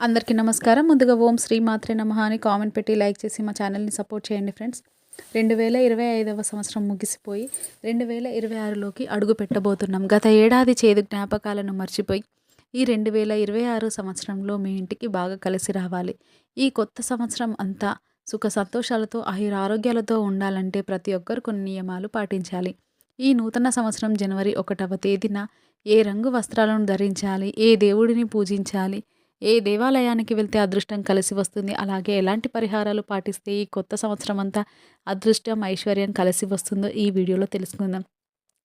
అందరికీ నమస్కారం. ముందుగా ఓం శ్రీ మాత్రే నమః అని కామెంట్ పెట్టి లైక్ చేసి మా ఛానల్ని సపోర్ట్ చేయండి ఫ్రెండ్స్. రెండు వేల ఇరవై ఐదవ సంవత్సరం ముగిసిపోయి రెండు వేల ఇరవై ఆరులోకి అడుగు పెట్టబోతున్నాం. గత ఏడాది చేదు జ్ఞాపకాలను మర్చిపోయి ఈ రెండు వేల ఇరవై ఆరు సంవత్సరంలో మీ ఇంటికి బాగా కలిసి రావాలి. ఈ కొత్త సంవత్సరం అంతా సుఖ సంతోషాలతో ఆయుర ఆరోగ్యాలతో ఉండాలంటే ప్రతి ఒక్కరు కొన్ని నియమాలు పాటించాలి. ఈ నూతన సంవత్సరం జనవరి ఒకటవ తేదీన ఏ రంగు వస్త్రాలను ధరించాలి ఏ దేవుడిని పూజించాలి ఏ దేవాలయానికి వెళ్తే అదృష్టం కలిసి వస్తుంది? అలాగే ఎలాంటి పరిహారాలు పాటిస్తే ఈ కొత్త సంవత్సరం అంతా అదృష్టం ఐశ్వర్యం కలిసి వస్తుందో ఈ వీడియోలో తెలుసుకుందాం.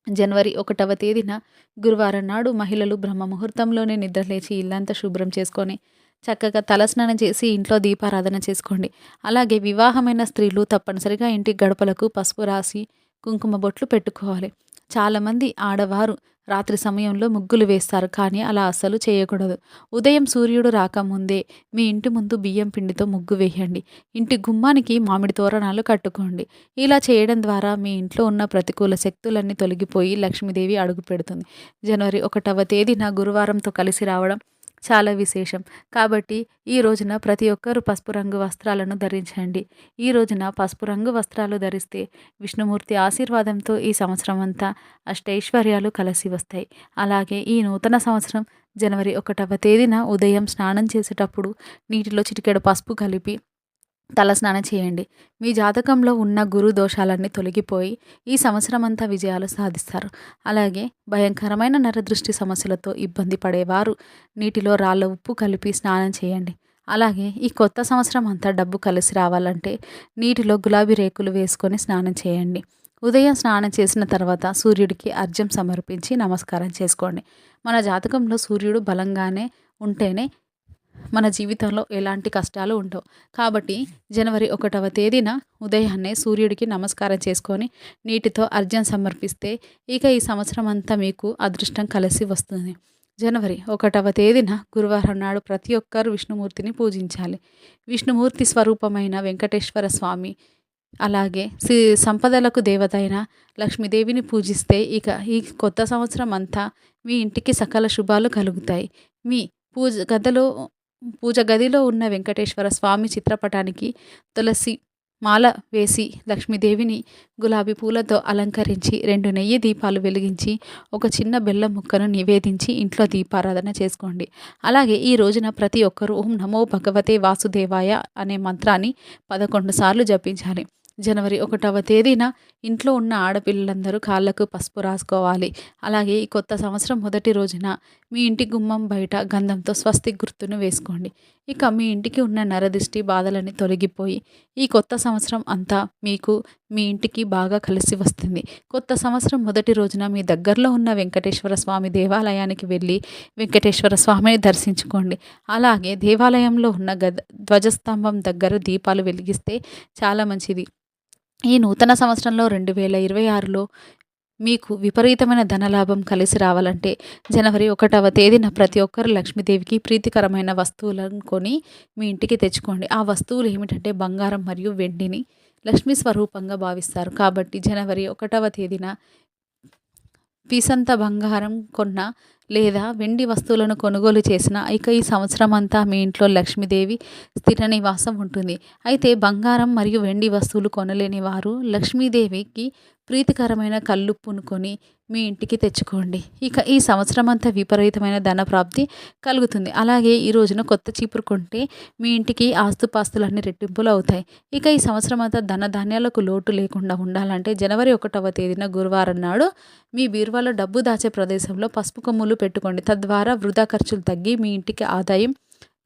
జనవరి ఒకటవ తేదీన గురువారం నాడు మహిళలు బ్రహ్మ ముహూర్తంలోనే నిద్రలేచి ఇల్లంతా శుభ్రం చేసుకొని చక్కగా తలస్నానం చేసి ఇంట్లో దీపారాధన చేసుకోండి. అలాగే వివాహమైన స్త్రీలు తప్పనిసరిగా ఇంటి గడపలకు పసుపు రాసి కుంకుమ బొట్లు పెట్టుకోవాలి. చాలామంది ఆడవారు రాత్రి సమయంలో ముగ్గులు వేస్తారు కానీ అలా అస్సలు చేయకూడదు. ఉదయం సూర్యుడు రాకముందే మీ ఇంటి ముందు బియ్యం పిండితో ముగ్గు వేయండి. ఇంటి గుమ్మానికి మామిడి తోరణాలు కట్టుకోండి. ఇలా చేయడం ద్వారా మీ ఇంట్లో ఉన్న ప్రతికూల శక్తులన్నీ తొలగిపోయి లక్ష్మీదేవి అడుగు పెడుతుంది. జనవరి ఒకటవ తేదీన గురువారంతో కలిసి రావడం చాలా విశేషం. కాబట్టి ఈ రోజున ప్రతి ఒక్కరూ పసుపు రంగు వస్త్రాలను ధరించండి. ఈ రోజున పసుపు రంగు వస్త్రాలు ధరిస్తే విష్ణుమూర్తి ఆశీర్వాదంతో ఈ సంవత్సరం అంతా అష్టైశ్వర్యాలు కలిసి వస్తాయి. అలాగే ఈ నూతన సంవత్సరం జనవరి ఒకటవ తేదీన ఉదయం స్నానం చేసేటప్పుడు నీటిలో చిటికెడు పసుపు కలిపి తలస్నానం చేయండి. మీ జాతకంలో ఉన్న గురు దోషాలన్నీ తొలగిపోయి ఈ సంవత్సరం అంతా విజయాలు సాధిస్తారు. అలాగే భయంకరమైన నరదృష్టి సమస్యలతో ఇబ్బంది పడేవారు. నీటిలో రాళ్ళ ఉప్పు కలిపి స్నానం చేయండి. అలాగే ఈ కొత్త సంవత్సరం అంతా డబ్బు కలిసి రావాలంటే నీటిలో గులాబీ రేకులు వేసుకొని స్నానం చేయండి. ఉదయం స్నానం చేసిన తర్వాత సూర్యుడికి అర్ఘ్యం సమర్పించి నమస్కారం చేసుకోండి. మన జాతకంలో సూర్యుడు బలంగానే ఉంటేనే మన జీవితంలో ఎలాంటి కష్టాలు ఉండవు. కాబట్టి జనవరి ఒకటవ తేదీన ఉదయాన్నే సూర్యుడికి నమస్కారం చేసుకొని నీటితో అర్జం సమర్పిస్తే ఇక ఈ సంవత్సరం అంతా మీకు అదృష్టం కలిసి వస్తుంది. జనవరి ఒకటవ తేదీన గురువారం నాడు ప్రతి ఒక్కరు విష్ణుమూర్తిని పూజించాలి. విష్ణుమూర్తి స్వరూపమైన వెంకటేశ్వర స్వామి అలాగే శ్రీ సంపదలకు దేవత అయిన లక్ష్మీదేవిని పూజిస్తే ఇక ఈ కొత్త సంవత్సరం అంతా మీ ఇంటికి సకల శుభాలు కలుగుతాయి. మీ పూజ గదిలో పూజ గదిలో ఉన్న వెంకటేశ్వర స్వామి చిత్రపటానికి తులసి మాల వేసి లక్ష్మీదేవిని గులాబీ పూలతో అలంకరించి రెండు నెయ్యి దీపాలు వెలిగించి ఒక చిన్న బెల్లం ముక్కను నివేదించి ఇంట్లో దీపారాధన చేసుకోండి. అలాగే ఈ రోజున ప్రతి ఒక్కరూ ఓం నమో భగవతే వాసుదేవాయ అనే మంత్రాన్ని పదకొండు సార్లు జపించాలి. జనవరి ఒకటవ తేదీన ఇంట్లో ఉన్న ఆడపిల్లలందరూ కాళ్ళకు పసుపు రాసుకోవాలి. అలాగే ఈ కొత్త సంవత్సరం మొదటి రోజున మీ ఇంటి గుమ్మం బయట గంధంతో స్వస్తి గుర్తును వేసుకోండి. ఇక మీ ఇంటికి ఉన్న నరదిష్టి బాధలని తొలగిపోయి ఈ కొత్త సంవత్సరం అంతా మీకు మీ ఇంటికి బాగా కలిసి వస్తుంది. కొత్త సంవత్సరం మొదటి రోజున మీ దగ్గరలో ఉన్న వెంకటేశ్వర స్వామి దేవాలయానికి వెళ్ళి వెంకటేశ్వర స్వామిని దర్శించుకోండి. అలాగే దేవాలయంలో ఉన్న గద ధ్వజస్తంభం దగ్గర దీపాలు వెలిగిస్తే చాలా మంచిది. ఈ నూతన సంవత్సరంలో రెండు వేల ఇరవై ఆరులో మీకు విపరీతమైన ధనలాభం కలిసి రావాలంటే జనవరి ఒకటవ తేదీన ప్రతి ఒక్కరు లక్ష్మీదేవికి ప్రీతికరమైన వస్తువులను కొని మీ ఇంటికి తెచ్చుకోండి. ఆ వస్తువులు ఏమిటంటే బంగారం మరియు వెండిని లక్ష్మీ స్వరూపంగా భావిస్తారు. కాబట్టి జనవరి ఒకటవ తేదీన పీసంత బంగారం కొన్న లేదా వెండి వస్తువులను కొనుగోలు చేసిన ఇక ఈ సంవత్సరం అంతా మీ ఇంట్లో లక్ష్మీదేవి స్థిర నివాసం ఉంటుంది. అయితే బంగారం మరియు వెండి వస్తువులు కొనలేని వారు లక్ష్మీదేవికి ప్రీతికరమైన కల్లుప్పును కొని మీ ఇంటికి తెచ్చుకోండి. ఇక ఈ సంవత్సరం అంతా విపరీతమైన ధన ప్రాప్తి కలుగుతుంది. అలాగే ఈ రోజున కొత్త చీపురు కొంటే మీ ఇంటికి ఆస్తుపాస్తులన్నీ రెట్టింపులు అవుతాయి. ఇక ఈ సంవత్సరం అంతా ధన ధాన్యాలకు లోటు లేకుండా ఉండాలంటే జనవరి ఒకటవ తేదీన గురువారం నాడు మీ బీరువాలో డబ్బు దాచే ప్రదేశంలో పసుపు కొమ్ములు పెట్టుకోండి. తద్వారా వృధా ఖర్చులు తగ్గి మీ ఇంటికి ఆదాయం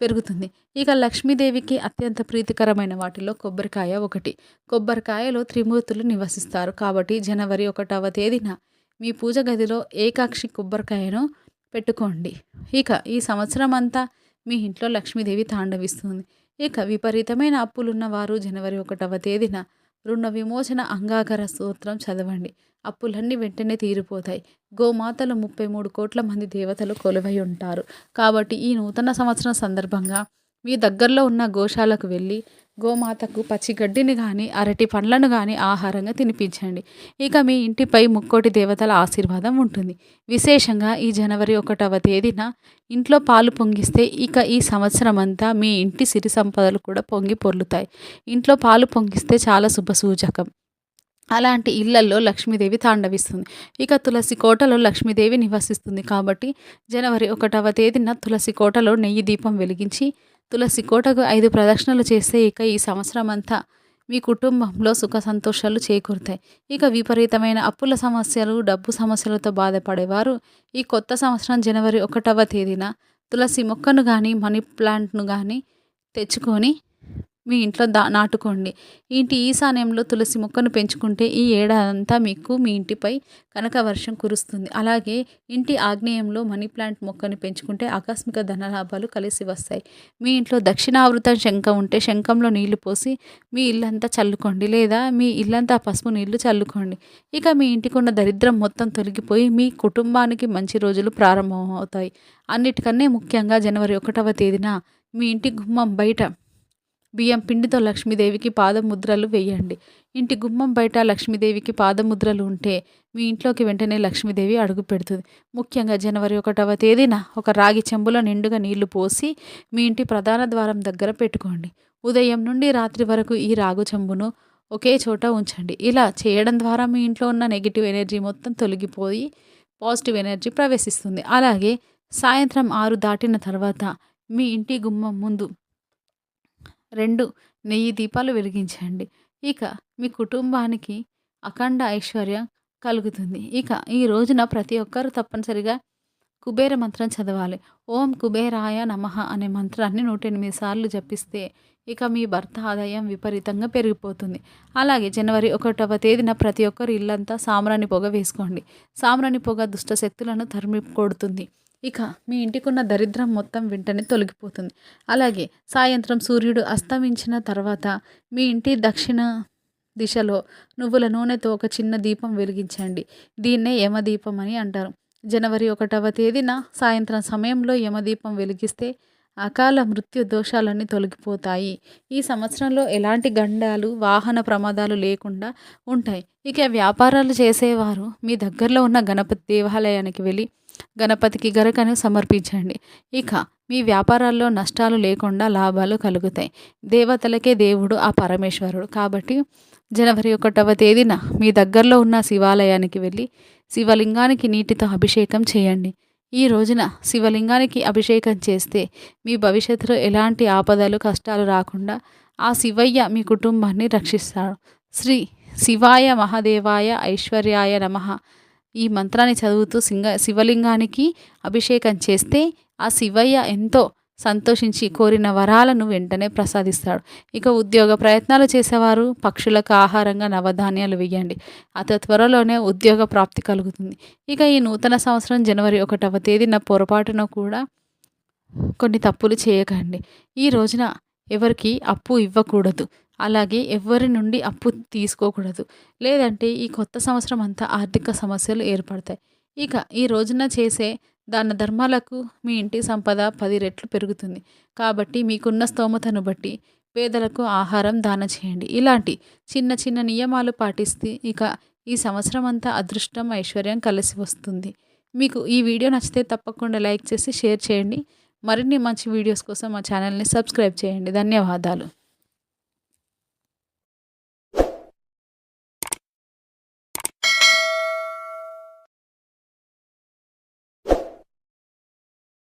పెరుగుతుంది. ఇక లక్ష్మీదేవికి అత్యంత ప్రీతికరమైన వాటిలో కొబ్బరికాయ ఒకటి. కొబ్బరికాయలో త్రిమూర్తులు నివసిస్తారు. కాబట్టి జనవరి ఒకటవ తేదీన మీ పూజ గదిలో ఏకాక్షి కొబ్బరికాయను పెట్టుకోండి. ఇక ఈ సంవత్సరం అంతా మీ ఇంట్లో లక్ష్మీదేవి తాండవిస్తుంది. ఇక విపరీతమైన అప్పులున్న వారు జనవరి ఒకటవ తేదీన రుణ విమోచన అంగాకర స్తోత్రం చదవండి. అప్పులన్నీ వెంటనే తీరిపోతాయి. గోమాతలు ముప్పై మూడు కోట్ల మంది దేవతలు కొలువై ఉంటారు. కాబట్టి ఈ నూతన సంవత్సరం సందర్భంగా మీ దగ్గరలో ఉన్న గోశాలకు వెళ్ళి గోమాతకు పచ్చిగడ్డిని కానీ అరటి పండ్లను కానీ ఆహారంగా తినిపించండి. ఇక మీ ఇంటిపై ముక్కోటి దేవతల ఆశీర్వాదం ఉంటుంది. విశేషంగా ఈ జనవరి ఒకటవ తేదీన ఇంట్లో పాలు పొంగిస్తే ఇక ఈ సంవత్సరం అంతా మీ ఇంటి సిరి సంపదలు కూడా పొంగి పొర్లుతాయి. ఇంట్లో పాలు పొంగిస్తే చాలా శుభసూచకం. అలాంటి ఇళ్ళల్లో లక్ష్మీదేవి తాండవిస్తుంది. ఇక తులసి కోటలో లక్ష్మీదేవి నివసిస్తుంది కాబట్టి జనవరి ఒకటవ తేదీన తులసి కోటలో నెయ్యి దీపం వెలిగించి తులసి కోటకు ఐదు ప్రదక్షిణలు చేస్తే ఇక ఈ సంవత్సరం అంతా మీ కుటుంబంలో సుఖ సంతోషాలు చేకూరుతాయి. ఇక విపరీతమైన అప్పుల సమస్యలు డబ్బు సమస్యలతో బాధపడేవారు. ఈ కొత్త సంవత్సరం జనవరి ఒకటవ తేదీన తులసి మొక్కను కానీ మనీ ప్లాంట్ను కానీ తెచ్చుకొని మీ ఇంట్లో దా నాటుకోండి. ఇంటి ఈశాన్యంలో తులసి మొక్కను పెంచుకుంటే ఈ ఏడాదంతా మీకు మీ ఇంటిపై కనక వర్షం కురుస్తుంది. అలాగే ఇంటి ఆగ్నేయంలో మనీ ప్లాంట్ మొక్కను పెంచుకుంటే ఆకస్మిక ధనలాభాలు కలిసి వస్తాయి. మీ ఇంట్లో దక్షిణావృతం శంఖం ఉంటే శంఖంలో నీళ్ళు పోసి మీ ఇల్లంతా చల్లుకోండి. లేదా మీ ఇల్లంతా పసుపు నీళ్ళు చల్లుకోండి. ఇక మీ ఇంటికి ఉన్న దరిద్రం మొత్తం తొలగిపోయి మీ కుటుంబానికి మంచి రోజులు ప్రారంభమవుతాయి. అన్నిటికన్నా ముఖ్యంగా జనవరి ఒకటవ తేదీన మీ ఇంటి గుమ్మం బయట బియ్యం పిండితో లక్ష్మీదేవికి పాదముద్రలు వేయండి. ఇంటి గుమ్మం బయట లక్ష్మీదేవికి పాదముద్రలు ఉంటే మీ ఇంట్లోకి వెంటనే లక్ష్మీదేవి అడుగు పెడుతుంది. ముఖ్యంగా జనవరి ఒకటవ తేదీన ఒక రాగి చెంబులో నిండుగా నీళ్ళు పోసి మీ ఇంటి ప్రధాన ద్వారం దగ్గర పెట్టుకోండి. ఉదయం నుండి రాత్రి వరకు ఈ రాగు చెంబును ఒకే చోట ఉంచండి. ఇలా చేయడం ద్వారా మీ ఇంట్లో ఉన్న నెగిటివ్ ఎనర్జీ మొత్తం తొలగిపోయి పాజిటివ్ ఎనర్జీ ప్రవేశిస్తుంది. అలాగే సాయంత్రం ఆరు దాటిన తర్వాత మీ ఇంటి గుమ్మం ముందు రెండు నెయ్యి దీపాలు వెలిగించండి. ఇక మీ కుటుంబానికి అఖండ ఐశ్వర్యం కలుగుతుంది. ఇక ఈ రోజున ప్రతి ఒక్కరూ తప్పనిసరిగా కుబేర మంత్రం చదవాలి. ఓం కుబేరాయ నమః అనే మంత్రాన్ని నూట ఎనిమిది సార్లు జపిస్తే ఇక మీ భర్త ఆదాయం విపరీతంగా పెరిగిపోతుంది. అలాగే జనవరి ఒకటవ తేదీన ప్రతి ఒక్కరు ఇల్లంతా సాంబ్రాణి పొగ వేసుకోండి. సాంబ్రాణి పొగ దుష్ట శక్తులను తరిమి కొడుతుంది. ఇక మీ ఇంటికున్న దరిద్రం మొత్తం వెంటనే తొలగిపోతుంది. అలాగే సాయంత్రం సూర్యుడు అస్తమించిన తర్వాత మీ ఇంటి దక్షిణ దిశలో నువ్వుల నూనెతో ఒక చిన్న దీపం వెలిగించండి. దీన్నే యమదీపం అని అంటారు. జనవరి ఒకటవ తేదీన సాయంత్రం సమయంలో యమదీపం వెలిగిస్తే అకాల మృత్యు దోషాలన్నీ తొలగిపోతాయి. ఈ సంవత్సరంలో ఎలాంటి గండాలు వాహన ప్రమాదాలు లేకుండా ఉంటాయి. ఇక వ్యాపారాలు చేసేవారు మీ దగ్గరలో ఉన్న గణపతి దేవాలయానికి వెళ్ళి గణపతికి గరకను సమర్పించండి. ఇక మీ వ్యాపారాల్లో నష్టాలు లేకుండా లాభాలు కలుగుతాయి. దేవతలకే దేవుడు ఆ పరమేశ్వరుడు. కాబట్టి జనవరి ఒకటవ తేదీన మీ దగ్గరలో ఉన్న శివాలయానికి వెళ్ళి శివలింగానికి నీటితో అభిషేకం చేయండి. ఈ రోజున శివలింగానికి అభిషేకం చేస్తే మీ భవిష్యత్తులో ఎలాంటి ఆపదలు కష్టాలు రాకుండా ఆ శివయ్య మీ కుటుంబాన్ని రక్షిస్తాడు. శ్రీ శివాయ మహాదేవాయ ఐశ్వర్యాయ నమ. ఈ మంత్రాన్ని చదువుతూ సింగ శివలింగానికి అభిషేకం చేస్తే ఆ శివయ్య ఎంతో సంతోషించి కోరిన వరాలను వెంటనే ప్రసాదిస్తాడు. ఇక ఉద్యోగ ప్రయత్నాలు చేసేవారు పక్షులకు ఆహారంగా నవధాన్యాలు వేయండి. అతి త్వరలోనే ఉద్యోగ ప్రాప్తి కలుగుతుంది. ఇక ఈ నూతన సంవత్సరం జనవరి ఒకటవ తేదీన పొరపాటున కూడా కొన్ని తప్పులు చేయకండి. ఈ రోజున ఎవరికి అప్పు ఇవ్వకూడదు. అలాగే ఎవరి నుండి అప్పు తీసుకోకూడదు. లేదంటే ఈ కొత్త సంవత్సరం అంతా ఆర్థిక సమస్యలు ఏర్పడతాయి. ఇక ఈ రోజున చేసే దాన ధర్మాలకు మీ ఇంటి సంపద పది రెట్లు పెరుగుతుంది. కాబట్టి మీకున్న స్తోమతను బట్టి పేదలకు ఆహారం దాన చేయండి. ఇలాంటి చిన్న చిన్న నియమాలు పాటిస్తే ఇక ఈ సంవత్సరం అంతా అదృష్టం ఐశ్వర్యం కలిసి వస్తుంది. మీకు ఈ వీడియో నచ్చితే తప్పకుండా లైక్ చేసి షేర్ చేయండి. మరిన్ని మంచి వీడియోస్ కోసం మా ఛానల్ని సబ్స్క్రైబ్ చేయండి. ధన్యవాదాలు.